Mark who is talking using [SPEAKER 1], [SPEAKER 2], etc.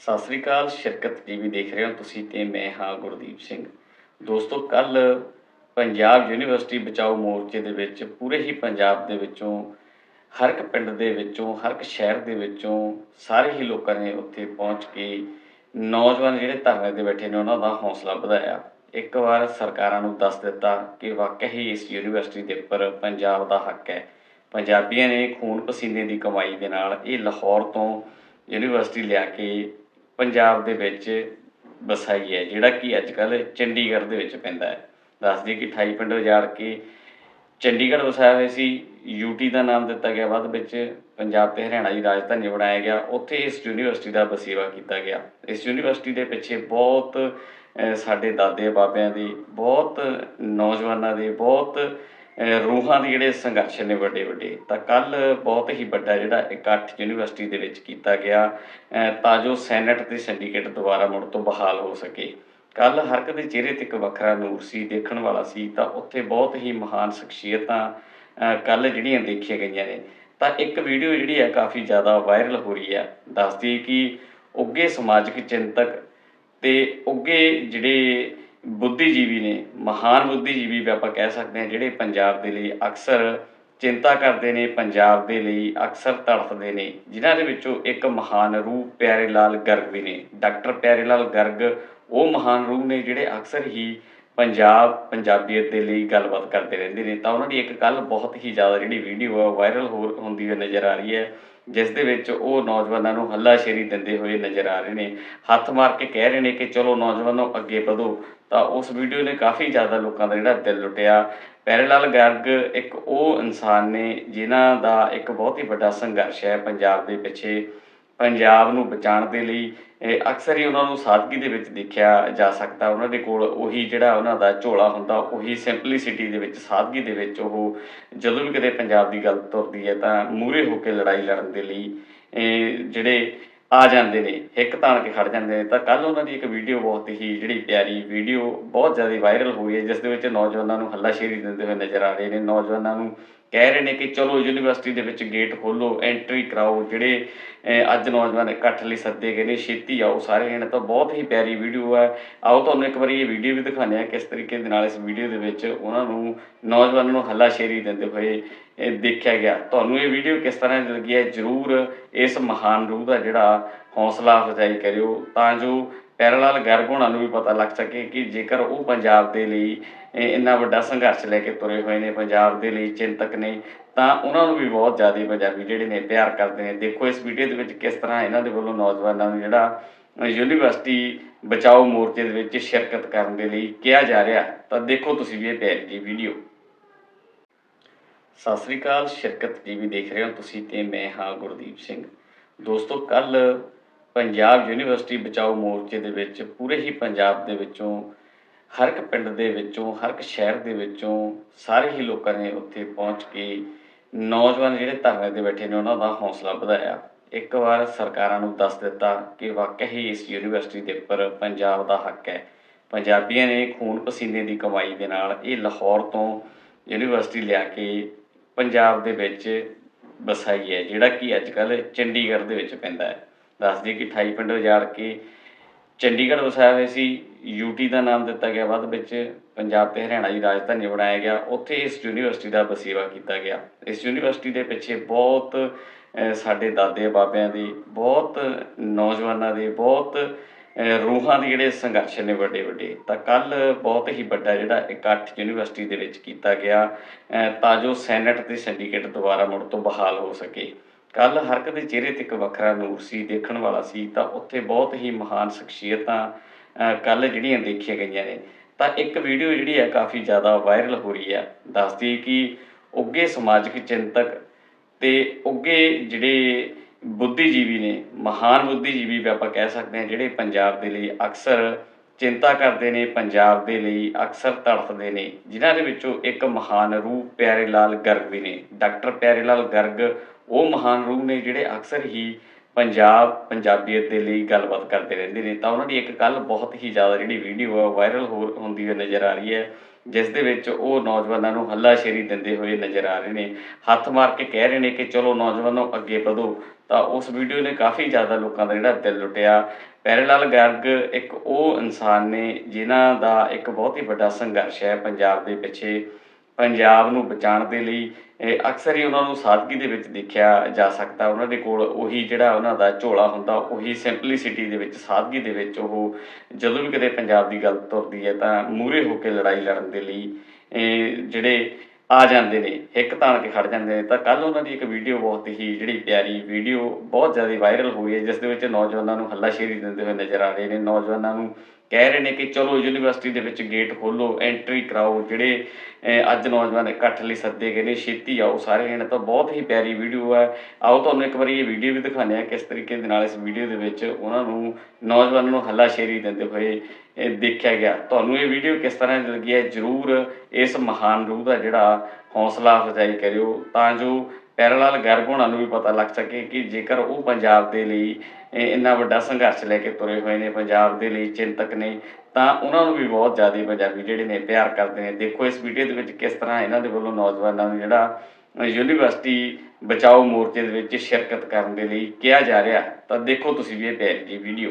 [SPEAKER 1] ਸਤਿ ਸ੍ਰੀ ਅਕਾਲ, ਸ਼ਿਰਕਤ ਟੀਵੀ ਦੇਖ ਰਹੇ ਹੋ ਤੁਸੀਂ ਤੇ ਮੈਂ ਹਾਂ ਗੁਰਦੀਪ ਸਿੰਘ। ਦੋਸਤੋ ਕੱਲ ਪੰਜਾਬ ਯੂਨੀਵਰਸਿਟੀ ਬਚਾਓ ਮੋਰਚੇ ਦੇ ਵਿੱਚ ਪੂਰੇ ਹੀ ਪੰਜਾਬ ਦੇ ਵਿੱਚੋਂ, ਹਰ ਇੱਕ ਪਿੰਡ ਦੇ ਵਿੱਚੋਂ, ਹਰ ਇੱਕ ਸ਼ਹਿਰ ਦੇ ਵਿੱਚੋਂ ਸਾਰੇ ਹੀ ਲੋਕਾਂ ਨੇ ਉੱਥੇ ਪਹੁੰਚ ਕੇ ਨੌਜਵਾਨ ਜਿਹੜੇ ਧਰਨੇ ਤੇ ਬੈਠੇ ਨੇ ਉਹਨਾਂ ਦਾ ਹੌਸਲਾ ਵਧਾਇਆ। ਇੱਕ ਵਾਰ ਸਰਕਾਰਾਂ ਨੂੰ ਦੱਸ ਦਿੱਤਾ ਕਿ ਵਾਕਈ ਹੀ ਇਸ ਯੂਨੀਵਰਸਿਟੀ ਦੇ ਉੱਪਰ ਪੰਜਾਬ ਦਾ ਹੱਕ ਹੈ। ਪੰਜਾਬੀਆਂ ਨੇ ਖੂਨ ਪਸੀਨੇ ਦੀ ਕਮਾਈ ਦੇ ਨਾਲ ਇਹ ਲਾਹੌਰ ਤੋਂ ਯੂਨੀਵਰਸਿਟੀ ਲਿਆ ਕੇ ਪੰਜਾਬ ਦੇ ਵਿੱਚ ਵਸਾਈ ਹੈ, ਜਿਹੜਾ ਕਿ ਅੱਜ ਕੱਲ ਚੰਡੀਗੜ੍ਹ ਦੇ ਵਿੱਚ ਪੈਂਦਾ ਹੈ। ਦੱਸਦੀ ਕਿ 28 ਪਿੰਡ ਉਜਾੜ ਕੇ ਚੰਡੀਗੜ੍ਹ ਵਸਾਇਆ ਹੋਇਆ ਸੀ। ਯੂਟੀ ਦਾ ਨਾਮ ਦਿੱਤਾ ਗਿਆ ਬਾਅਦ ਵਿੱਚ ਪੰਜਾਬ ਤੇ ਹਰਿਆਣਾ ਦੀ ਰਾਜਧਾਨੀ ਬਣਾਇਆ ਗਿਆ। ਉੱਥੇ ਇਸ ਯੂਨੀਵਰਸਿਟੀ ਦਾ ਬਸੇਵਾ ਕੀਤਾ ਗਿਆ। ਇਸ ਯੂਨੀਵਰਸਿਟੀ ਦੇ ਪਿੱਛੇ ਬਹੁਤ ਸਾਡੇ ਦਾਦੇ ਬਾਬਿਆਂ ਦੀ, ਬਹੁਤ ਨੌਜਵਾਨਾਂ ਦੇ, ਬਹੁਤ ਰੂਹਾਂ ਦੇ ਜਿਹੜੇ ਸੰਘਰਸ਼ ਨੇ ਵੱਡੇ ਵੱਡੇ, ਤਾਂ ਕੱਲ ਬਹੁਤ ਹੀ ਵੱਡਾ ਜਿਹੜਾ ਇਕੱਠ ਯੂਨੀਵਰਸਿਟੀ ਦੇ ਵਿੱਚ ਕੀਤਾ ਗਿਆ ਤਾਂ ਜੋ ਸੈਨੇਟ ਤੇ ਸਿੰਡੀਕੇਟ ਦੁਬਾਰਾ ਮੁੜ ਤੋਂ ਬਹਾਲ ਹੋ ਸਕੇ। ਕੱਲ ਹਰ ਇੱਕ ਦੇ ਚਿਹਰੇ ਤੇ ਇੱਕ ਵੱਖਰਾ ਨੂਰ ਸੀ, ਦੇਖਣ ਵਾਲਾ ਸੀ, ਤਾਂ ਉੱਥੇ ਬਹੁਤ ਹੀ ਮਹਾਨ ਸ਼ਖਸੀਅਤਾਂ ਕੱਲ ਜਿਹੜੀਆਂ ਦੇਖੀਆਂ ਗਈਆਂ ਨੇ। ਤਾਂ ਇੱਕ ਵੀਡੀਓ ਜਿਹੜੀ ਹੈ ਕਾਫੀ ਜ਼ਿਆਦਾ ਵਾਇਰਲ ਹੋ ਰਹੀ ਹੈ, ਦੱਸਦੀ ਕਿ ਉੱਗੇ ਸਮਾਜਿਕ ਚਿੰਤਕ ਤੇ ਉੱਗੇ ਜਿਹੜੇ ਬੁੱਧੀਜੀਵੀ ਨੇ, ਮਹਾਨ ਬੁੱਧੀਜੀਵੀ ਵੀ ਆਪਾਂ ਕਹਿ ਸਕਦੇ ਹਾਂ, ਜਿਹੜੇ ਪੰਜਾਬ ਦੇ ਲਈ ਅਕਸਰ ਚਿੰਤਾ ਕਰਦੇ ਨੇ, ਪੰਜਾਬ ਦੇ ਲਈ ਅਕਸਰ ਤੜਫਦੇ ਨੇ, ਜਿਨ੍ਹਾਂ ਦੇ ਵਿੱਚੋਂ ਇੱਕ ਮਹਾਨ ਰੂਹ ਪਿਆਰੇ ਲਾਲ ਗਰਗ ਵੀ ਨੇ। ਡਾਕਟਰ ਪਿਆਰੇ ਲਾਲ ਗਰਗ ਉਹ ਮਹਾਨ ਰੂਹ ਨੇ ਜਿਹੜੇ ਅਕਸਰ ਹੀ ਪੰਜਾਬ, ਪੰਜਾਬੀਅਤ ਦੇ ਲਈ ਗੱਲਬਾਤ ਕਰਦੇ ਰਹਿੰਦੇ ਨੇ। ਤਾਂ ਉਹਨਾਂ ਦੀ ਇੱਕ ਕੱਲ ਬਹੁਤ ਹੀ ਜ਼ਿਆਦਾ ਜਿਹੜੀ ਵੀਡੀਓ ਆ ਵਾਇਰਲ ਹੋ ਹੁੰਦੀ ਹੋਈ ਨਜ਼ਰ ਆ ਰਹੀ ਹੈ। ਜਿਸ ਦੇ ਵਿੱਚ ਉਹ ਨੌਜਵਾਨਾਂ ਨੂੰ ਹੱਲਾਸ਼ੇਰੀ ਦਿੰਦੇ ਹੋਏ ਨਜ਼ਰ ਆ ਰਹੇ ਨੇ। ਹੱਥ ਮਾਰ ਕੇ ਕਹਿ ਰਹੇ ਨੇ ਕਿ ਚਲੋ ਨੌਜਵਾਨੋ, ਅੱਗੇ ਵਧੋ। ਤਾਂ ਉਸ ਵੀਡੀਓ ਨੇ ਕਾਫੀ ਜ਼ਿਆਦਾ ਲੋਕਾਂ ਦਾ ਜਿਹੜਾ ਦਿਲ ਲੁੱਟਿਆ। ਪਿਆਰੇ ਲਾਲ ਗਰਗ ਇੱਕ ਉਹ ਇਨਸਾਨ ਨੇ ਜਿਨ੍ਹਾਂ ਦਾ ਇੱਕ ਬਹੁਤ ਹੀ ਵੱਡਾ ਸੰਘਰਸ਼ ਹੈ ਪੰਜਾਬ ਦੇ ਪਿੱਛੇ। ਪੰਜਾਬ ਨੂੰ ਬਚਾਉਣ ਦੇ ਲਈ ਅਕਸਰ ਹੀ ਉਹਨਾਂ ਨੂੰ ਸਾਦਗੀ ਦੇ ਵਿੱਚ ਦੇਖਿਆ ਜਾ ਸਕਦਾ, ਉਹਨਾਂ ਦੇ ਕੋਲ ਉਹੀ ਜਿਹੜਾ ਉਹਨਾਂ ਦਾ ਝੋਲਾ ਹੁੰਦਾ, ਉਹੀ ਸਿੰਪਲਿਸਿਟੀ ਦੇ ਵਿੱਚ, ਸਾਦਗੀ ਦੇ ਵਿੱਚ ਉਹ ਜਦੋਂ ਵੀ ਕਦੇ ਪੰਜਾਬ ਦੀ ਗੱਲ ਤੁਰਦੀ ਹੈ ਤਾਂ ਮੂਹਰੇ ਹੋ ਕੇ ਲੜਾਈ ਲੜਨ ਦੇ ਲਈ ਜਿਹੜੇ ਆ ਜਾਂਦੇ ਨੇ, ਹਿੱਕ ਤਾਣ ਕੇ ਖੜ ਜਾਂਦੇ ਨੇ। ਤਾਂ ਕੱਲ ਉਹਨਾਂ ਦੀ ਇੱਕ ਵੀਡੀਓ ਬਹੁਤ ਹੀ ਜਿਹੜੀ ਪਿਆਰੀ ਵੀਡੀਓ ਬਹੁਤ ਜ਼ਿਆਦਾ ਵਾਇਰਲ ਹੋਈ ਹੈ, ਜਿਸ ਦੇ ਵਿੱਚ ਨੌਜਵਾਨਾਂ ਨੂੰ ਹੱਲਾਸ਼ੇਰੀ ਦਿੰਦੇ ਹੋਏ ਨਜ਼ਰ ਆ ਰਹੇ ਨੇ। ਨੌਜਵਾਨਾਂ ਨੂੰ ਕਹਿ ਰਹੇ ਨੇ ਕਿ ਚਲੋ ਯੂਨੀਵਰਸਿਟੀ ਦੇ ਵਿੱਚ ਗੇਟ ਖੋਲੋ ਐਂਟਰੀ ਕਰਾਓ, ਜਿਹੜੇ ਅੱਜ ਨੌਜਵਾਨ ਇਕੱਠ ਲਈ ਸੱਦੇ ਗਏ ਨੇ, ਛੇਤੀ ਆਓ ਸਾਰੇ ਜਣੇ, ਤਾਂ ਬਹੁਤ ਹੀ ਪਿਆਰੀ ਵੀਡੀਓ ਹੈ ਆਓ ਤੁਹਾਨੂੰ ਇੱਕ ਵਾਰੀ ਇਹ ਵੀਡੀਓ ਵੀ ਦਿਖਾਉਂਦੇ ਆ ਕਿਸ ਤਰੀਕੇ ਦੇ ਨਾਲ ਇਸ ਵੀਡੀਓ ਦੇ ਵਿੱਚ ਉਹਨਾਂ ਨੂੰ, ਨੌਜਵਾਨਾਂ ਨੂੰ ਹੱਲਾਸ਼ੇਰੀ ਦਿੰਦੇ ਹੋਏ ਦੇਖਿਆ ਗਿਆ। ਤੁਹਾਨੂੰ ਇਹ ਵੀਡੀਓ ਕਿਸ ਤਰ੍ਹਾਂ ਲੱਗੀ ਹੈ? ਜਰੂਰ ਇਸ ਮਹਾਨ ਰੂਹ ਦਾ ਜਿਹੜਾ ਹੌਸਲਾ ਅਫਜ਼ਾਈ ਕਰਿਓ। ਤਾਂ ਜੋ ਪੈਰਲਾਲ ਗਰਗ ਹੋਣਾ ਨੂੰ ਵੀ ਪਤਾ ਲੱਗ ਸਕੇ ਕਿ ਜੇਕਰ ਉਹ ਪੰਜਾਬ ਦੇ ਲਈ ਇੰਨਾ ਵੱਡਾ ਸੰਘਰਸ਼ ਲੈ ਕੇ ਤੁਰੇ ਹੋਏ ਨੇ, ਪੰਜਾਬ ਦੇ ਲਈ ਚਿੰਤਕ ਨੇ, ਤਾਂ ਉਹਨਾਂ ਨੂੰ ਵੀ ਬਹੁਤ ਜ਼ਿਆਦਾ ਪੰਜਾਬੀ ਜਿਹੜੇ ਨੇ ਪਿਆਰ ਕਰਦੇ ਨੇ। ਦੇਖੋ ਇਸ ਵੀਡੀਓ ਦੇ ਵਿੱਚ ਕਿਸ ਤਰ੍ਹਾਂ ਇਹਨਾਂ ਦੇ ਵੱਲੋਂ ਨੌਜਵਾਨਾਂ ਨੂੰ ਜਿਹੜਾ ਯੂਨੀਵਰਸਿਟੀ ਬਚਾਓ ਮੋਰਚੇ ਦੇ ਵਿੱਚ ਸ਼ਿਰਕਤ ਕਰਨ ਦੇ ਲਈ ਕਿਹਾ ਜਾ ਰਿਹਾ, ਤਾਂ ਦੇਖੋ ਤੁਸੀਂ ਵੀ ਇਹ ਪਿਆਰੀ ਜੀ ਵੀਡੀਓ ਸਤਿ ਸ੍ਰੀ ਅਕਾਲ, ਸ਼ਿਰਕਤ ਟੀਵੀ ਦੇਖ ਰਹੇ ਹੋ ਤੁਸੀਂ ਤੇ ਮੈਂ ਹਾਂ ਗੁਰਦੀਪ ਸਿੰਘ। ਦੋਸਤੋ ਕੱਲ ਪੰਜਾਬ ਯੂਨੀਵਰਸਿਟੀ ਬਚਾਓ ਮੋਰਚੇ ਦੇ ਵਿੱਚ, ਪੂਰੇ ਹੀ ਪੰਜਾਬ ਦੇ ਵਿੱਚੋਂ, ਹਰ ਇੱਕ ਪਿੰਡ ਦੇ ਵਿੱਚੋਂ, ਹਰ ਇੱਕ ਸ਼ਹਿਰ ਦੇ ਵਿੱਚੋਂ ਸਾਰੇ ਹੀ ਲੋਕਾਂ ਨੇ ਉੱਥੇ ਪਹੁੰਚ ਕੇ ਨੌਜਵਾਨ ਜਿਹੜੇ ਧਰਨੇ ਤੇ ਬੈਠੇ ਨੇ, ਉਹਨਾਂ ਦਾ ਹੌਸਲਾ ਵਧਾਇਆ। ਇੱਕ ਵਾਰ ਸਰਕਾਰਾਂ ਨੂੰ ਦੱਸ ਦਿੱਤਾ ਕਿ ਵਾਕਈ ਹੀ ਇਸ ਯੂਨੀਵਰਸਿਟੀ ਦੇ ਉੱਪਰ ਪੰਜਾਬ ਦਾ ਹੱਕ ਹੈ। ਪੰਜਾਬੀਆਂ ਨੇ ਖੂਨ ਪਸੀਨੇ ਦੀ ਕਮਾਈ ਦੇ ਨਾਲ ਇਹ ਲਾਹੌਰ ਤੋਂ ਯੂਨੀਵਰਸਿਟੀ ਲਿਆ ਕੇ ਪੰਜਾਬ ਦੇ ਵਿੱਚ ਵਸਾਈ ਹੈ, ਜਿਹੜਾ ਕਿ ਅੱਜ ਕੱਲ ਚੰਡੀਗੜ੍ਹ ਦੇ ਵਿੱਚ ਪੈਂਦਾ ਹੈ। ਦੱਸਦੀ ਕਿ 28 ਪਿੰਡ ਉਜਾੜ ਕੇ ਚੰਡੀਗੜ੍ਹ ਵਸਾਇਆ ਹੋਇਆ ਸੀ ਯੂਟੀ ਦਾ ਨਾਮ ਦਿੱਤਾ ਗਿਆ ਬਾਅਦ ਵਿੱਚ ਪੰਜਾਬ ਤੇ ਹਰਿਆਣਾ ਦੀ ਰਾਜਧਾਨੀ ਬਣਾਇਆ ਗਿਆ। ਉੱਥੇ ਇਸ ਯੂਨੀਵਰਸਿਟੀ ਦਾ ਵਸੇਵਾ ਕੀਤਾ ਗਿਆ। ਇਸ ਯੂਨੀਵਰਸਿਟੀ ਦੇ ਪਿੱਛੇ ਬਹੁਤ ਸਾਡੇ ਦਾਦੇ ਬਾਬਿਆਂ ਦੀ, ਬਹੁਤ ਨੌਜਵਾਨਾਂ ਦੇ, ਬਹੁਤ ਰੂਹਾਂ ਦੇ ਜਿਹੜੇ ਸੰਘਰਸ਼ ਨੇ ਵੱਡੇ ਵੱਡੇ, ਤਾਂ ਕੱਲ ਬਹੁਤ ਹੀ ਵੱਡਾ ਜਿਹੜਾ ਇਕੱਠ ਯੂਨੀਵਰਸਿਟੀ ਦੇ ਵਿੱਚ ਕੀਤਾ ਗਿਆ ਤਾਂ ਜੋ ਸੈਨੇਟ ਤੇ ਸਿੰਡੀਕੇਟ ਦੁਬਾਰਾ ਮੁੜ ਤੋਂ ਬਹਾਲ ਹੋ ਸਕੇ। ਕੱਲ ਹਰ ਦੇ ਚਿਹਰੇ ਤੇ ਇੱਕ ਵੱਖਰਾ ਨੂਰ ਸੀ, ਦੇਖਣ ਵਾਲਾ ਸੀ, ਤਾਂ ਉੱਥੇ ਬਹੁਤ ਹੀ ਮਹਾਨ ਸ਼ਖਸੀਅਤਾਂ ਕੱਲ ਜਿਹੜੀਆਂ ਦੇਖੀਆਂ ਗਈਆਂ ਨੇ। ਤਾਂ ਇੱਕ ਵੀਡੀਓ ਜਿਹੜੀ ਹੈ ਕਾਫੀ ਜ਼ਿਆਦਾ ਵਾਇਰਲ ਹੋ ਰਹੀ ਹੈ। ਦੱਸਦੀ ਕਿ ਉੱਗੇ ਸਮਾਜਿਕ ਚਿੰਤਕ ਤੇ ਉੱਗੇ ਜਿਹੜੇ ਬੁੱਧੀਜੀਵੀ ਨੇ, ਮਹਾਨ ਬੁੱਧੀਜੀਵੀ ਵੀ ਆਪਾਂ ਕਹਿ ਸਕਦੇ ਹਾਂ, ਜਿਹੜੇ ਪੰਜਾਬ ਦੇ ਲਈ ਅਕਸਰ ਚਿੰਤਾ ਕਰਦੇ ਨੇ, ਪੰਜਾਬ ਦੇ ਲਈ ਅਕਸਰ ਤੜਫਦੇ ਨੇ, ਜਿਨ੍ਹਾਂ ਦੇ ਵਿੱਚੋਂ ਇੱਕ ਮਹਾਨ ਰੂਪ ਪਿਆਰੇ ਲਾਲ ਗਰਗ ਵੀ ਨੇ। ਡਾਕਟਰ ਪਿਆਰੇ ਲਾਲ ਗਰਗ ਉਹ ਮਹਾਨ ਰੂਹ ਨੇ ਜਿਹੜੇ ਅਕਸਰ ਹੀ ਪੰਜਾਬ, ਪੰਜਾਬੀਅਤ ਦੇ ਲਈ ਗੱਲਬਾਤ ਕਰਦੇ ਰਹਿੰਦੇ ਨੇ। ਤਾਂ ਉਹਨਾਂ ਦੀ ਇੱਕ ਕੱਲ ਬਹੁਤ ਹੀ ਜ਼ਿਆਦਾ ਜਿਹੜੀ ਵੀਡੀਓ ਆ ਵਾਇਰਲ ਹੋ ਹੁੰਦੀ ਹੋਈ ਨਜ਼ਰ ਆ ਰਹੀ ਹੈ, ਜਿਸ ਦੇ ਵਿੱਚ ਉਹ ਨੌਜਵਾਨਾਂ ਨੂੰ ਹੱਲਾਸ਼ੇਰੀ ਦਿੰਦੇ ਹੋਏ ਨਜ਼ਰ ਆ ਰਹੇ ਨੇ। ਹੱਥ ਮਾਰ ਕੇ ਕਹਿ ਰਹੇ ਨੇ ਕਿ ਚਲੋ ਨੌਜਵਾਨੋ ਅੱਗੇ ਵਧੋ। ਤਾਂ ਉਸ ਵੀਡੀਓ ਨੇ ਕਾਫੀ ਜ਼ਿਆਦਾ ਲੋਕਾਂ ਦਾ ਜਿਹੜਾ ਦਿਲ ਲੁੱਟਿਆ। ਪੈਰੇਲਾਲ ਗਰਗ ਇੱਕ ਉਹ ਇਨਸਾਨ ਨੇ, ਜਿਨ੍ਹਾਂ ਦਾ ਇੱਕ ਬਹੁਤ ਹੀ ਵੱਡਾ ਸੰਘਰਸ਼ ਹੈ ਪੰਜਾਬ ਦੇ ਪਿੱਛੇ। ਪੰਜਾਬ ਨੂੰ ਬਚਾਉਣ ਦੇ ਲਈ ਅਕਸਰ ਹੀ ਉਹਨਾਂ ਨੂੰ ਸਾਦਗੀ ਦੇ ਵਿੱਚ ਦੇਖਿਆ ਜਾ ਸਕਦਾ। ਉਹਨਾਂ ਦੇ ਕੋਲ ਉਹੀ ਜਿਹੜਾ ਉਹਨਾਂ ਦਾ ਝੋਲਾ ਹੁੰਦਾ, ਉਹੀ ਸਿੰਪਲਿਸਿਟੀ ਦੇ ਵਿੱਚ, ਸਾਦਗੀ ਦੇ ਵਿੱਚ ਉਹ ਜਦੋਂ ਵੀ ਕਦੇ ਪੰਜਾਬ ਦੀ ਗੱਲ ਤੁਰਦੀ ਹੈ ਤਾਂ ਮੂਹਰੇ ਹੋ ਕੇ ਲੜਾਈ ਲੜਨ ਦੇ ਲਈ ਜਿਹੜੇ ਆ ਜਾਂਦੇ ਨੇ ਹਿੱਕ ਤਾਣ ਕੇ ਖੜ ਜਾਂਦੇ ਨੇ। ਤਾਂ ਕੱਲ ਉਹਨਾਂ ਦੀ ਇੱਕ ਵੀਡੀਓ ਬਹੁਤ ਹੀ ਜਿਹੜੀ ਪਿਆਰੀ ਵੀਡੀਓ ਬਹੁਤ ਜ਼ਿਆਦਾ ਵਾਇਰਲ ਹੋਈ ਹੈ, ਜਿਸ ਦੇ ਵਿੱਚ ਨੌਜਵਾਨਾਂ ਨੂੰ ਹੱਲਾਸ਼ੇਰੀ ਦਿੰਦੇ ਹੋਏ ਨਜ਼ਰ ਆ ਰਹੇ ਨੇ। ਨੌਜਵਾਨਾਂ ਨੂੰ ਕਹਿ ਰਹੇ ਨੇ ਕਿ ਚਲੋ ਯੂਨੀਵਰਸਿਟੀ ਦੇ ਵਿੱਚ ਗੇਟ ਖੋਲੋ ਐਂਟਰੀ ਕਰਾਓ, ਜਿਹੜੇ ਅੱਜ ਨੌਜਵਾਨ ਇਕੱਠ ਲਈ ਸੱਦੇ ਗਏ ਨੇ, ਛੇਤੀ ਆਓ ਸਾਰੇ ਜਣੇ ਤਾਂ ਬਹੁਤ ਹੀ ਪਿਆਰੀ ਵੀਡੀਓ ਹੈ ਆਓ ਤੁਹਾਨੂੰ ਇੱਕ ਵਾਰੀ ਇਹ ਵੀਡੀਓ ਵੀ ਦਿਖਾਉਂਦੇ ਹਾਂ ਕਿਸ ਤਰੀਕੇ ਦੇ ਨਾਲ ਇਸ ਵੀਡੀਓ ਦੇ ਵਿੱਚ ਉਹਨਾਂ ਨੂੰ, ਨੌਜਵਾਨਾਂ ਨੂੰ ਹੱਲਾਸ਼ੇਰੀ ਦਿੰਦੇ ਹੋਏ ਦੇਖਿਆ ਗਿਆ। ਤੁਹਾਨੂੰ ਇਹ ਵੀਡੀਓ ਕਿਸ ਤਰ੍ਹਾਂ ਲੱਗੀ ਹੈ? ਜਰੂਰ ਇਸ ਮਹਾਨ ਰੂਹ ਦਾ ਜਿਹੜਾ ਹੌਸਲਾ ਅਫਜ਼ਾਈ ਕਰਿਓ। ਤਾਂ ਜੋ ਪੈਰਲਾਲ ਗਰਗ ਹੋਣਾ ਨੂੰ ਵੀ ਪਤਾ ਲੱਗ ਸਕੇ ਕਿ ਜੇਕਰ ਉਹ ਪੰਜਾਬ ਦੇ ਲਈ ਇੰਨਾ ਵੱਡਾ ਸੰਘਰਸ਼ ਲੈ ਕੇ ਤੁਰੇ ਹੋਏ ਨੇ, ਪੰਜਾਬ ਦੇ ਲਈ ਚਿੰਤਕ ਨੇ, ਤਾਂ ਉਹਨਾਂ ਨੂੰ ਵੀ ਬਹੁਤ ਜ਼ਿਆਦਾ ਪੰਜਾਬੀ ਜਿਹੜੇ ਨੇ ਪਿਆਰ ਕਰਦੇ ਨੇ। ਦੇਖੋ ਇਸ ਵੀਡੀਓ ਦੇ ਵਿੱਚ ਕਿਸ ਤਰ੍ਹਾਂ ਇਹਨਾਂ ਦੇ ਵੱਲੋਂ ਨੌਜਵਾਨਾਂ ਨੂੰ ਜਿਹੜਾ ਯੂਨੀਵਰਸਿਟੀ ਬਚਾਓ ਮੋਰਚੇ ਦੇ ਵਿੱਚ ਸ਼ਿਰਕਤ ਕਰਨ ਦੇ ਲਈ ਕਿਹਾ ਜਾ ਰਿਹਾ। ਤਾਂ ਦੇਖੋ ਤੁਸੀਂ ਵੀ ਇਹ ਪਿਆਰੀ ਜੀ ਵੀਡੀਓ